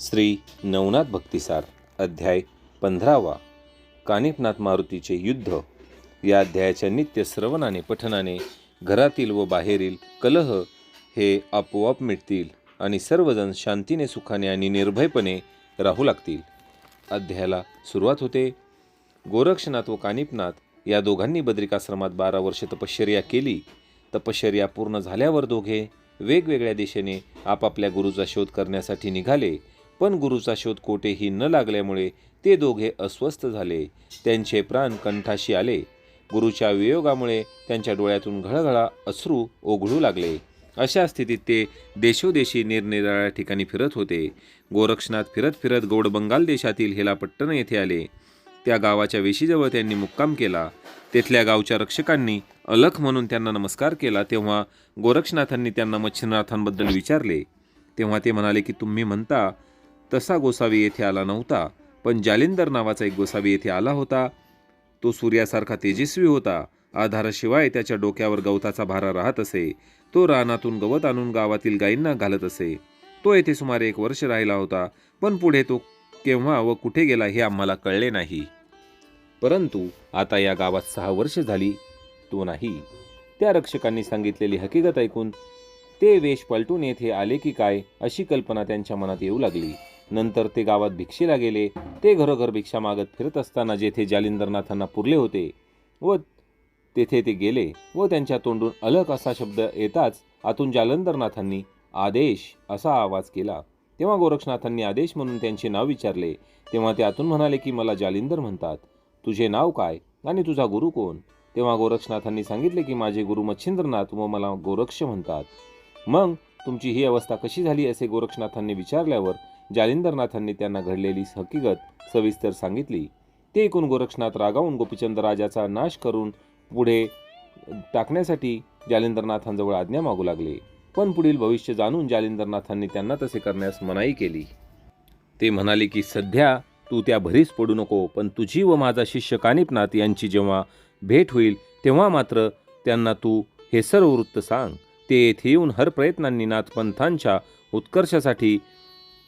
श्री नवनाथ भक्तिसार अध्याय पंधरावा. कानिपनाथ मारुतीचे युद्ध. या अध्यायाच्या नित्य श्रवणाने पठनाने घरातील व बाहेरील कलह हे आपोआप मिटतील आणि सर्वजण शांतीने सुखाने आणि निर्भयपणे राहू लागतील. अध्यायाला सुरुवात होते. गोरक्षनाथ व कानिपनाथ या दोघांनी बद्रिकाश्रमात बारा वर्षे तपश्चर्या केली. तपश्चर्या पूर्ण झाल्यावर दोघे वेगवेगळ्या दिशेने आपापल्या गुरुचा शोध करण्यासाठी निघाले. पण गुरुचा शोध कोठेही न लागल्यामुळे ते दोघे अस्वस्थ झाले. त्यांचे प्राण कंठाशी आले. गुरुच्या वियोगामुळे त्यांच्या डोळ्यातून घळघळा अश्रू ओघळू लागले. अशा स्थितीत ते देशोदेशी निरनिराळ्या ठिकाणी फिरत होते. गोरक्षनाथ फिरत फिरत गौडबंगाल देशातील हेलापट्टण येथे आले. त्या गावाच्या वेशीजवळ त्यांनी मुक्काम केला. तेथल्या गावच्या रक्षकांनी अलख म्हणून त्यांना नमस्कार केला तेव्हा गोरक्षनाथांनी त्यांना मच्छिनाथांबद्दल विचारले. तेव्हा ते म्हणाले की तुम्ही म्हणता तसा गोसावी येथे आला नव्हता पण जालिंदर नावाचा एक गोसावी येथे आला होता. तो सूर्यासारखा तेजस्वी होता. आधाराशिवाय त्याच्या डोक्यावर गवताचा भारा राहत असे. तो रानातून गवत आणून गावातील गायींना घालत असे. तो येथे सुमारे एक वर्ष राहिला होता पण पुढे तो केव्हा व कुठे गेला हे आम्हाला कळले नाही. परंतु आता या गावात सहा वर्ष झाली तो नाही. त्या रक्षकांनी सांगितलेली हकीकत ऐकून ते वेश पलटून येथे आले की काय अशी कल्पना त्यांच्या मनात येऊ लागली. नंतर ते गावात भिक्षेला गेले. ते घरोघर भिक्षा मागत फिरत असताना जेथे जालिंदरनाथांना पुरले होते व तेथे ते गेले व त्यांच्या तोंडून अलग असा शब्द येताच आतून जालंदरनाथांनी आदेश असा आवाज केला. तेव्हा गोरक्षनाथांनी आदेश म्हणून त्यांचे नाव विचारले. तेव्हा ते आतून म्हणाले की मला जालिंदर म्हणतात. तुझे नाव काय आणि तुझा गुरु कोण? तेव्हा गोरक्षनाथांनी सांगितले की माझे गुरु मच्छिंद्रनाथ व मला गोरक्ष म्हणतात. मग तुमची ही अवस्था कशी झाली? असे गोरक्षनाथांनी विचारल्यावर जालिंदरनाथांनी त्यांना घडलेली हकीकत सविस्तर सांगितली. ते ऐकून गोरक्षनाथ रागावून गोपीचंद राजाचा नाश करून पुढे टाकण्यासाठी जालिंदरनाथांजवळ आज्ञा मागू लागले. पण पुढील भविष्य जाणून जालिंदरनाथांनी त्यांना तसे करण्यास मनाई केली. ते म्हणाले की सध्या तू त्या भरीस पडू नको पण तुझी व माझा शिष्य कानिपनाथ यांची जेव्हा भेट होईल तेव्हा मात्र त्यांना तू हे सर्व वृत्त सांग. ते येथे येऊन हर प्रयत्नांनी नाथपंथांच्या उत्कर्षासाठी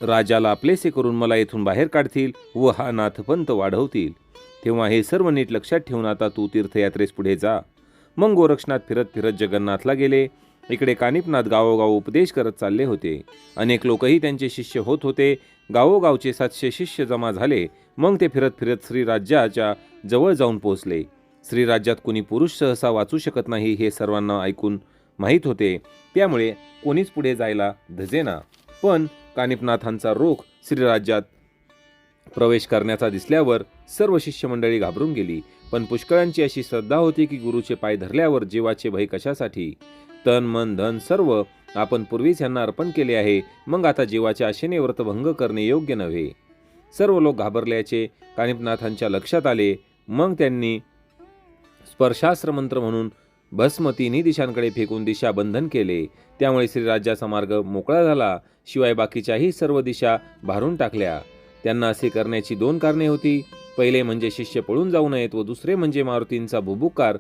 राजाला आपलेसे करून मला येथून बाहेर काढतील व हा नाथपंत वाढवतील. तेव्हा हे सर्व नीट लक्षात ठेवून आता तू तीर्थयात्रेस पुढे जा. मग गोरक्षनाथ फिरत फिरत जगन्नाथला गेले. इकडे कानिपनाथ गावोगाव उपदेश करत चालले होते. अनेक लोकही त्यांचे शिष्य होत होते. गावोगावचे सातशे शिष्य जमा झाले. मग ते फिरत फिरत श्रीराज्याच्या जवळ जाऊन पोहोचले. श्रीराज्यात कोणी पुरुष सहसा वाचू शकत नाही हे सर्वांना ऐकून माहीत होते. त्यामुळे कोणीच पुढे जायला धजेना. पण कानिपनाथांचा रोख श्रीराज्यात प्रवेश करण्याचा दिसल्यावर सर्व शिष्यमंडळी घाबरून गेली. पण पुष्कळांची अशी श्रद्धा होती की गुरुचे पाय धरल्यावर जीवाचे भय कशासाठी? तन मन धन सर्व आपण पूर्वीच यांना अर्पण केले आहे. मग आता जीवाच्या आशेने व्रतभंग करणे योग्य नव्हे. सर्व लोक घाबरल्याचे कानिपनाथांच्या लक्षात आले. मग त्यांनी स्पर्शास्त्र मंत्र म्हणून भस्म तिन्ही दिशांकडे फेकून दिशा बंधन केले. त्यामुळे श्रीराज्याचा मार्ग मोकळा झाला. शिवाय बाकीच्याही सर्व दिशा भारून टाकल्या. त्यांना असे करण्याची दोन कारणे होती. पहिले म्हणजे शिष्य पळून जाऊ नयेत व दुसरे म्हणजे मारुतींचा भुभुकार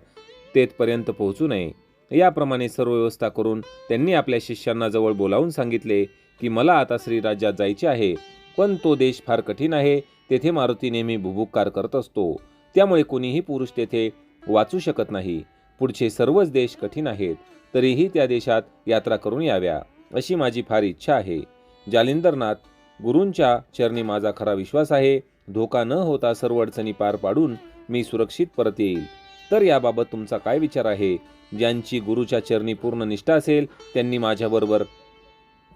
तेथपर्यंत पोहोचू नये. याप्रमाणे सर्व व्यवस्था करून त्यांनी आपल्या शिष्यांना जवळ बोलावून सांगितले की मला आता श्रीराज्यात जायचे आहे पण तो देश फार कठीण आहे. तेथे मारुती नेहमी भुभुकार करत असतो. त्यामुळे कोणीही पुरुष तेथे वाचू शकत नाही. पुढचे सर्वच देश कठीण आहेत तरीही त्या देशात यात्रा करून याव्या अशी माझी फार इच्छा आहे. जालिंदरनाथ गुरूंच्या चरणी माझा खरा विश्वास आहे धोका न होता सर्व अडचणी पार पाडून मी सुरक्षित परत येईल. तर याबाबत तुमचा काय विचार आहे? ज्यांची गुरुच्या चरणी पूर्ण निष्ठा असेल त्यांनी माझ्याबरोबर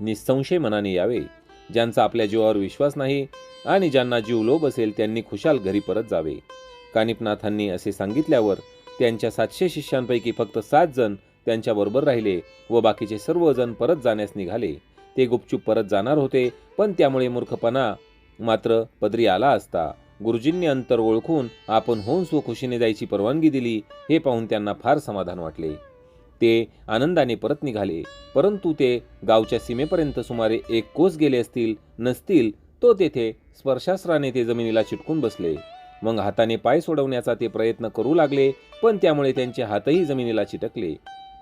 निसंशय मनाने यावे. ज्यांचा आपल्या जीवावर विश्वास नाही आणि ज्यांना जीव लोभ असेल त्यांनी खुशाल घरी परत जावे. कानिपनाथांनी असे सांगितल्यावर त्यांच्या सातशे शिष्यांपैकी फक्त सात जण त्यांच्याबरोबर राहिले व बाकीचे सर्वजण परत जाण्यास निघाले. ते गुपचूप परत जाणार होते पण त्यामुळे मूर्खपणा मात्र पदरी आला असता. गुरुजींनी अंतर ओळखून आपण होऊन स्वखुशीने जायची परवानगी दिली हे पाहून त्यांना फार समाधान वाटले. ते आनंदाने परत निघाले परंतु ते गावच्या सीमेपर्यंत सुमारे एक कोस गेले असतील नसतील तो तेथे स्पर्शास्त्राने ते जमिनीला चिटकून बसले. मग हाताने पाय सोडवण्याचा ते प्रयत्न करू लागले पण त्यामुळे त्यांचे हातही जमिनीला चिटकले.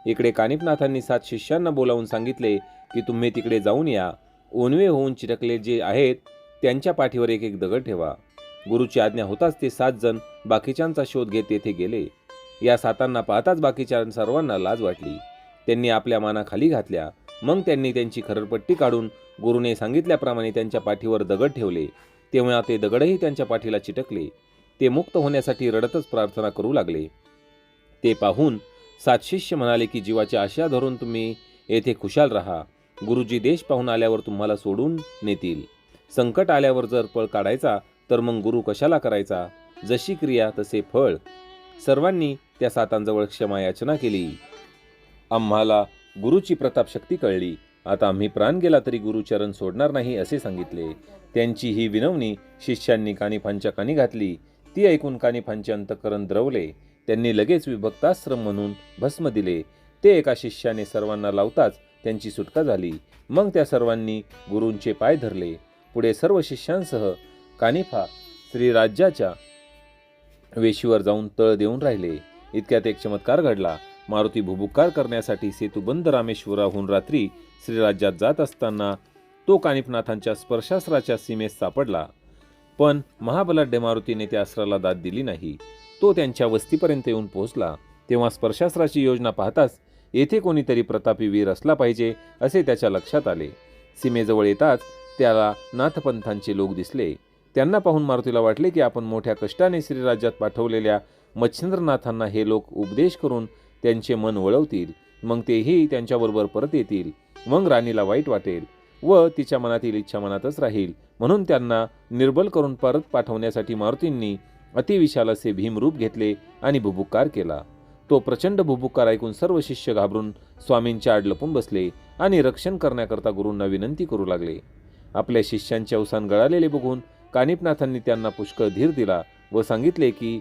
इकडे कानिपनाथांनी सात शिष्यांना बोलावून सांगितले की तुम्ही तिकडे जाऊन या. ओनवे होऊन चिटकले जे आहेत त्यांच्या पाठीवर एक एक दगड ठेवा. गुरुची आज्ञा होताच ते सात जण बाकीच्यांचा शोध घेत तेथे गेले. या सातांना पाहताच बाकीच्या सर्वांना लाज वाटली. त्यांनी आपल्या मानाखाली घातल्या. मग त्यांनी त्यांची खरडपट्टी काढून गुरुने सांगितल्याप्रमाणे त्यांच्या पाठीवर दगड ठेवले. तेव्हा ते दगडही त्यांच्या पाठीला चिटकले. ते मुक्त होण्यासाठी रडतच प्रार्थना करू लागले. ते पाहून सात शिष्य म्हणाले की जीवाची आशा धरून तुम्ही येथे खुशाल राहा. गुरुजी देश पाहून आल्यावर तुम्हाला सोडून नेतील. संकट आल्यावर जर पळ काढायचा तर मग गुरु कशाला करायचा? जशी क्रिया तसे फळ. सर्वांनी त्या सातांजवळ क्षमा याचना केली. आम्हाला गुरुची प्रतापशक्ती कळली. आता आम्ही प्राण गेला तरी गुरुचरण सोडणार नाही असे सांगितले. त्यांची ही विनवणी शिष्यांनी कानिफांच्या कानी घातली. ती ऐकून कानिफांचे अंतकरण द्रवले. त्यांनी लगेच विभक्ताश्रम म्हणून भस्म दिले. ते एका शिष्याने सर्वांना लावताच त्यांची सुटका झाली. मग त्या सर्वांनी गुरूंचे पाय धरले. पुढे सर्व शिष्यांसह कानिफा श्रीराज्याच्या वेशीवर जाऊन तळ देऊन राहिले. इतक्यात एक चमत्कार घडला. मारुती भुबुक्कार करण्यासाठी सेतुबंद रामेश्वराहून रात्री श्रीराज्यात जात असताना तो कानिफनाथांच्या स्पर्शास्त्राच्या सीमेस सापडला. पण महाबलाढ्य मारुतीने त्या अस्त्राला दाद दिली नाही. तो त्यांच्या वस्तीपर्यंत येऊन पोहोचला. तेव्हा स्पर्शास्त्राची योजना पाहताच येथे कोणीतरी प्रतापी वीर असला पाहिजे असे त्याच्या लक्षात आले. सीमेजवळ येताच त्याला नाथपंथांचे लोक दिसले. त्यांना पाहून मारुतीला वाटले की आपण मोठ्या कष्टाने श्रीराज्यात पाठवलेल्या मच्छिंद्रनाथांना हे लोक उपदेश करून त्यांचे मन वळवतील. मग तेही त्यांच्याबरोबर परत येतील. मग राणीला वाईट वाटेल. व तिच्या मनातील इच्छा मनातच राहील. म्हणून त्यांना निर्बल करून परत पाठवण्यासाठी मारुतींनी अतिविशाल असे भीमरूप घेतले आणि भुबुक्कार केला. तो प्रचंड भुबुक्कार ऐकून सर्व शिष्य घाबरून स्वामींच्या आड लपून बसले आणि रक्षण करण्याकरता गुरूंना विनंती करू लागले. आपल्या शिष्यांचे अवसान गळालेले बघून कानिपनाथांनी त्यांना पुष्कळ धीर दिला व सांगितले की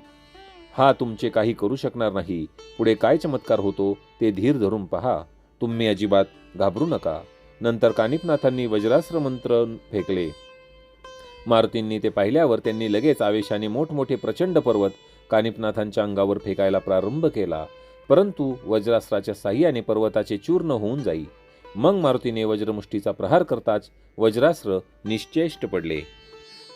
हा तुमचे काही करू शकणार नाही. पुढे काय चमत्कार होतो ते धीर धरून पहा. तुम्ही अजिबात घाबरू नका. नंतर कानिपनाथांनी वज्रास्त्र मंत्र फेकले. मारुतींनी ते पाहिल्यावर त्यांनी लगेच आवेशाने मोठमोठे प्रचंड पर्वत कानिपनाथांच्या अंगावर फेकायला प्रारंभ केला. परंतु वज्रास्त्राच्या साह्याने पर्वताचे चूर्ण होऊन जाई. मग मारुतीने वज्रमुष्टीचा प्रहार करताच वज्रास्त्र निश्चेष्ट पडले.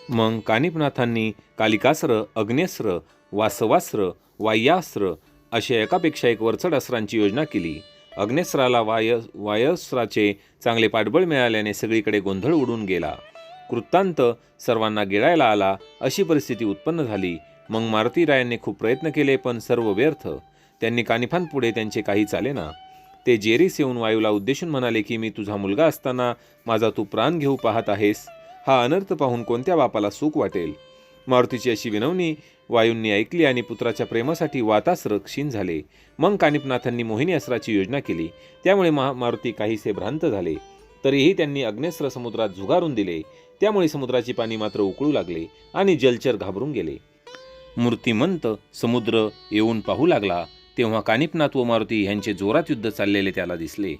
मग कानिपनाथांनी कालिकास्त्र अग्नेस्त्र वासवास्त्र वायास्त्र अशा एकापेक्षा एक वरचड अस्त्रांची योजना केली. अग्नेस्राला वाय वायस्राचे चांगले पाठबळ मिळाल्याने सगळीकडे गोंधळ उडून गेला. कृत्तांत सर्वांना गिळायला आला. अशी परिस्थिती उत्पन्न झाली. मग मारुतीरायांनी खूप प्रयत्न केले पण सर्व व्यर्थ. त्यांनी कानिफांपुढे त्यांचे काही चाले ना. ते जेरीस येऊन वायूला उद्देशून म्हणाले की मी तुझा मुलगा असताना माझा तू प्राण घेऊ पाहत आहेस. हा अनर्थ पाहून कोणत्या बापाला सुख वाटेल? मारुतीची अशी विनवणी वायूंनी ऐकली आणि पुत्राच्या प्रेमासाठी वातास्र क्षीण झाले. मग कानिपनाथांनी मोहिनी अस्त्राची योजना केली. त्यामुळे महा मारुती काहीसे भ्रांत झाले. तरीही त्यांनी अग्नेस्त्र समुद्रात झुगारून दिले. त्यामुळे समुद्राची पाणी मात्र उकळू लागले आणि जलचर घाबरून गेले. मूर्तिमंत समुद्र येऊन पाहू लागला. तेव्हा कानिपनाथ व मारुती यांचे जोरात युद्ध चाललेले त्याला दिसले.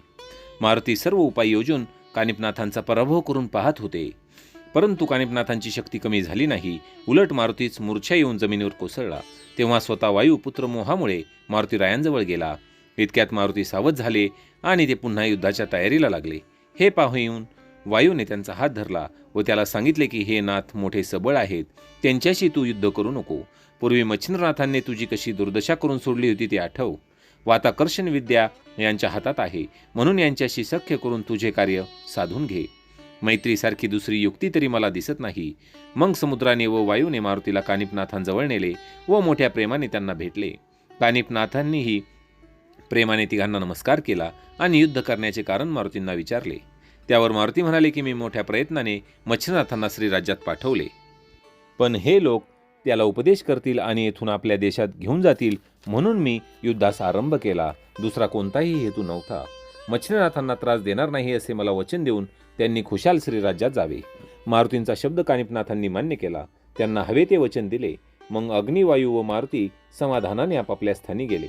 मारुती सर्व उपाय योजून कानिपनाथांचा पराभव करून पाहत होते. परंतु कानिपनाथांची शक्ती कमी झाली नाही. उलट मारुतीच मूर्छा येऊन जमिनीवर कोसळला. तेव्हा स्वतः वायू पुत्र मोहामुळे मारुती रायांजवळ गेला. इतक्यात मारुती सावध झाले आणि ते पुन्हा युद्धाच्या तयारीला लागले. हे पाहून वायूने त्यांचा हात धरला व त्याला सांगितले की हे नाथ मोठे सबळ आहेत. त्यांच्याशी तू युद्ध करू नको. पूर्वी मच्छिंद्रनाथांनी तुझी कशी दुर्दशा करून सोडली होती ती आठव. वाताकर्षण विद्या यांच्या हातात आहे. म्हणून यांच्याशी सख्य करून तुझे कार्य साधून घे. मैत्रीसारखी दुसरी युक्ती तरी मला दिसत नाही. मग समुद्राने व वायूने मारुतीला कानिपनाथांजवळ नेले व मोठ्या प्रेमाने त्यांना भेटले. कानिपनाथांनीही प्रेमाने तिघांना नमस्कार केला आणि युद्ध करण्याचे कारण मारुतींना विचारले. त्यावर मारुती म्हणाले की मी मोठ्या प्रयत्नाने मच्छनाथांना श्रीराज्यात पाठवले. पण हे लोक त्याला उपदेश करतील आणि येथून आपल्या देशात घेऊन जातील. म्हणून मी युद्धास आरंभ केला. दुसरा कोणताही हेतू नव्हता. मच्छिंद्रनाथांना त्रास देणार नाही असे मला वचन देऊन त्यांनी खुशाल श्रीराज्यात जावे. मारुतींचा शब्द कानिपनाथांनी मान्य केला. त्यांना हवे ते वचन दिले. मग अग्निवायू व मारुती समाधानाने आपापल्या स्थानी गेले.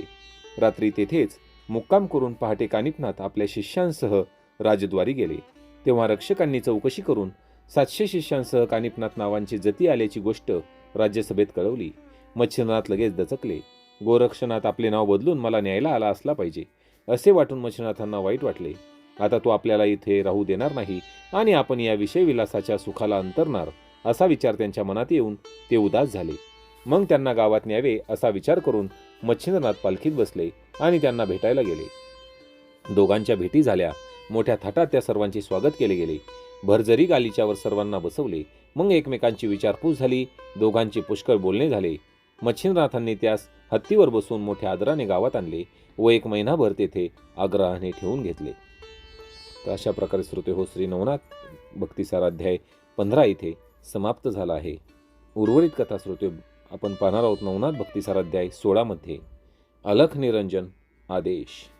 रात्री तेथेच मुक्काम करून पहाटे कानिपनाथ आपल्या शिष्यांसह राजद्वारी गेले. तेव्हा रक्षकांनी चौकशी करून सातशे शिष्यांसह कानिपनाथ नावांची जती आल्याची गोष्ट राज्यसभेत कळवली. मच्छिंद्रनाथ लगेच दचकले. गोरक्षनाथ आपले नाव बदलून मला न्यायला आला असला पाहिजे असे वाटून मच्छिंद्रनाथांना वाईट वाटले. आता तो आपल्याला इथे राहू देणार नाही आणि आपण या विषय विलासाच्या सुखाला अंतरणार असा विचार त्यांच्या मनात येऊन ते उदास झाले. मग त्यांना गावात न्यावे असा विचार करून मच्छिंद्रनाथ पालखीत बसले आणि त्यांना भेटायला गेले. दोघांच्या भेटी झाल्या. मोठ्या थाटात त्या सर्वांचे स्वागत केले गेले. भरजरी गालीच्यावर सर्वांना बसवले मग एकमेकांची विचारपूस झाली दोघांचे पुष्कळ बोलणे झाले. मच्छिंद्रनाथांनी त्यास हत्तीवर बसून मोठ्या आदराने गावात आणले व एक महिनाभर तेथे आग्रहाने ठेवून घेतले. तर अशा प्रकारे श्रोते हो श्री नवनाथ भक्तिसाराध्याय पंधरा इथे समाप्त झाला आहे. उर्वरित कथा श्रोते आपण पाहणार आहोत नवनाथ भक्तिसाराध्याय सोळामध्ये अलख निरंजन आदेश.